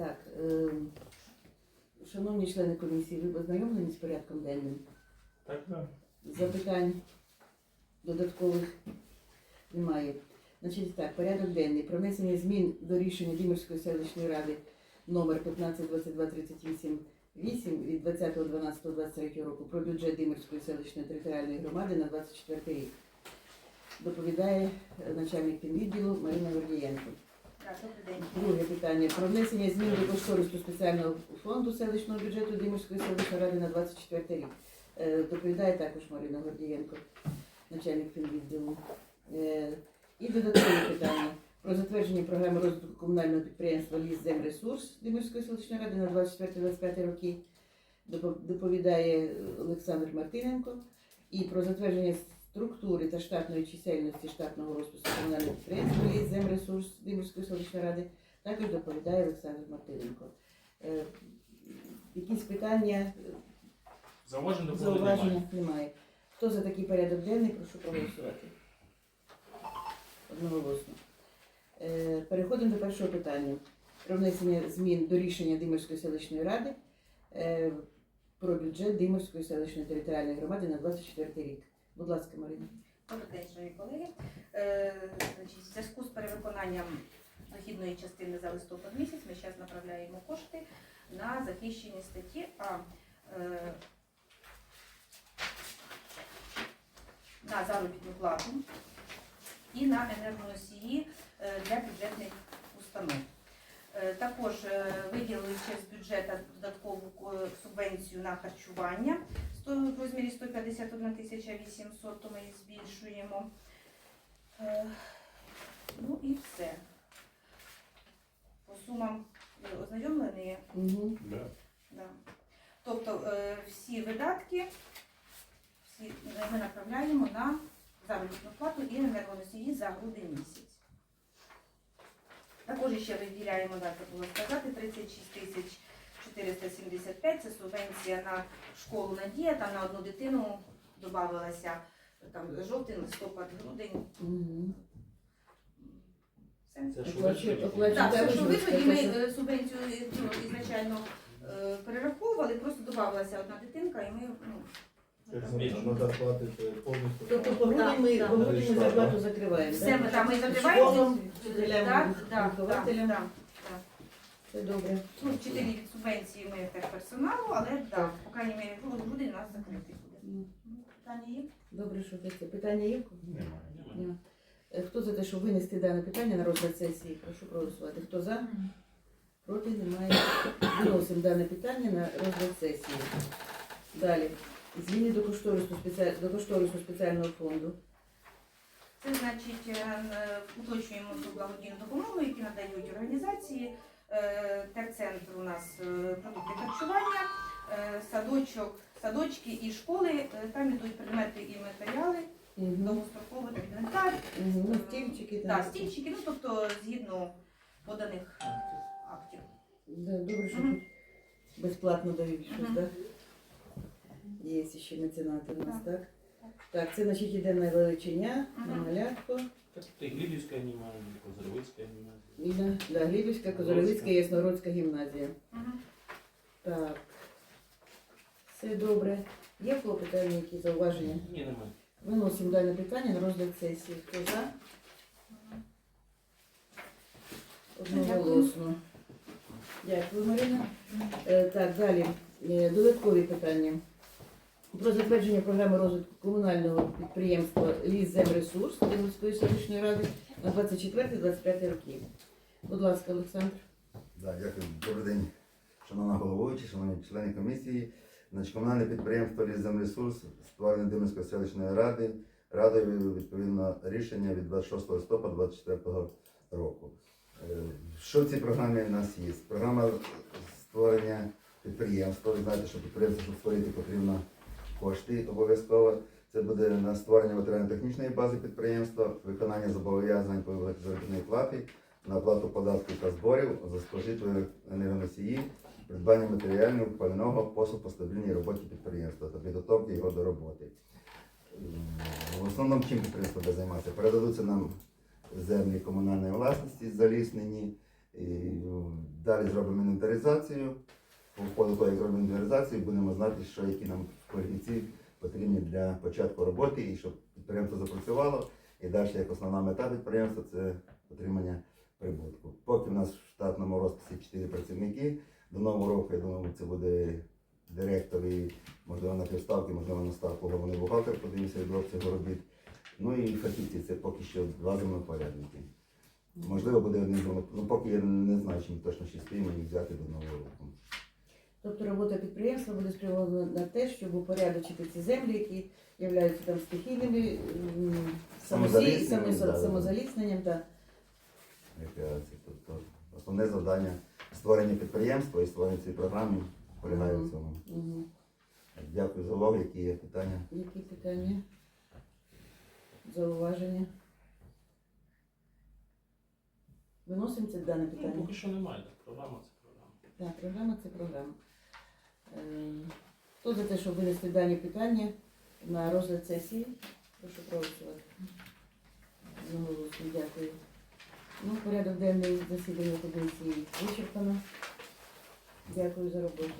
Так, е, шановні члени комісії, ви ознайомлені з порядком денним? Так, так. Запитань додаткових немає. Значить так, порядок денний. Про внесення змін до рішення Дімерської селищної ради номер 152238 8 від 20.12.23 року про бюджет Димирської селищної територіальної громади на 24 рік. Доповідає е, начальник відділу Марина Гордієнко. Друге питання про внесення змін до кошторису спеціального фонду селищного бюджету Димирської селищної ради на 24 рік. Е, Доповідає також Марина Гордієнко, начальник фінвідділу. Е, І додаткове питання про затвердження програми розвитку комунального підприємства Ліс Земресурс Димирської селищної ради на 24-25 роки. Доповідає Олександр Мартиненко. І про затвердження структури та штатної чисельності штатного розпису комунального підприємства Ліс Земресурс Димирської селищної ради також доповідає Олександр Мартиненко. Е, Якісь питання, Зауважень до зауваження немає. Хто за такий порядок денний, прошу проголосувати. Одноголосно. Е, Переходимо до першого питання. Про внесення змін до рішення Димирської селищної ради е, про бюджет Димирської селищної територіальної громади на 24 рік. Будь ласка, Марина. Добрий день, шановні колеги. Е, значить, в зв'язку з перевиконанням дохідної частини за листопад місяць ми зараз направляємо кошти на захищені статті, а е, на заробітну плату і на енергоносії е, для бюджетних установ. Також виділили через бюджет додаткову субвенцію на харчування в розмірі 151 тисяча 800, то ми її збільшуємо. Е, Ну і все. По сумам ви ознайомлені. Угу. Да. Да. Тобто е, всі видатки всі ми направляємо на заробітну плату і енергоносії за грудень місяць. Також ще виділяємо, так було сказати, 36 тисяч 475 це субвенція на школу Надія, там на одну дитину додавалася там жовтий, листопад, грудень. Угу. Все. Це що Оплачу- ви оплачу- Так, все, що ми е, субвенцію ну, ізначально е, перераховували, просто додавалася одна дитинка, і ми ну. Треба платити повністю. Тобто по грудень ми, по грудень ми зарплату закриваємо. все ми там закриваємо. Школам, вчителям, Так, так, так, вихователям. так. Все добре. Ну, вчителі від субвенції ми теж персоналу, але так, по крайній мірі, ну, грудень у нас закритий буде. Ну, Питання є? Добре, що це. Питання є? Немає. Ні. Е, Хто за те, щоб винести дане питання на розгляд сесії? Прошу проголосувати. Хто за? Проти немає. Виносимо дане питання на розгляд сесії. Далі. Зміни до кошторису, спеціаль... до кошторису спеціального фонду. Це значить, е, е, уточнюємо ту благодійну допомогу, які надають організації. Е, Терцентр у нас е, продукти харчування, е, садочок, садочки і школи. Там ідуть предмети і матеріали, довгостроковий інвентар. Ну, стільчики стільчики, ну тобто згідно поданих актів. Да, добре, що Мгм. тут безплатно дають щось, Мгм. так? Є ще меценати у нас, Так. так? Так, це значить іде на величиня, на Мгм. малятко. Так, ти Глібівська гімназія, Козировицька гімназія. Іде, да, Глібівська, Козоровицька, Ясногородська гімназія. Так. Все добре. Є клопотання, які зауваження? Ні, немає. Виносимо дане питання на розгляд сесії. Хто за? Одноголосно. Дякую, Марина. Е, Так, далі. Е, Додаткові питання. Про затвердження програми розвитку комунального підприємства «Лісземресурс» Димської селищної ради на 24-25 роки. Будь ласка, Олександр. Да, дякую. Добрий день, шановна головуюча, шановні члени комісії. Значить, комунальне підприємство «Лісземресурс» створене Димирської селищної ради радою відповідно рішення від 26 листопада 2024 року. Е, Що в цій програмі в нас є? Програма створення підприємства. Ви знаєте, що підприємство, щоб створити, потрібно кошти обов'язково. Це буде на створення матеріально-технічної бази підприємства, виконання зобов'язань по виплаті заробітної плати, на оплату податків та зборів за спожитої енергоносії, придбання матеріального пального послуг по стабільній роботі підприємства та підготовки його до роботи. В основному чим підприємство буде займатися? Передадуться нам землі комунальної власності заліснені. І Далі зробимо інвентаризацію. По ходу інвентаризацію, будемо знати, що які нам кваліфікації потрібні для початку роботи і щоб підприємство запрацювало. І далі, як основна мета підприємства, це отримання прибутку. Поки в нас в штатному розписі 4 працівники, до нового року, я думаю, це буде директор і можливо на півставки, можливо на ставку головний бухгалтер, подивимося від обсягу робіт. Ну і фахівці, це поки що два землепорядники. Можливо, буде один. Ну, поки я не знаю, чи ми точно ще спіємо їх взяти до нового року. Тобто робота підприємства буде спрямована на те, щоб упорядочити ці землі, які являються там стихійними Самозалісненням, самозалісненням та Тобто основне завдання створення підприємства і створення цієї програми полягає в цьому. Дякую за увагу, які є питання. Які питання? Зауваження? Виносимо це дане Ну, питання. поки що немає, так програма це програма. Так, програма це програма. Е, Хто за те, щоб винести дані питання на розгляд сесії? Прошу проголосувати. Одноголосно, дякую. Ну, порядок денний засідання комісії вичерпано. Дякую за роботу.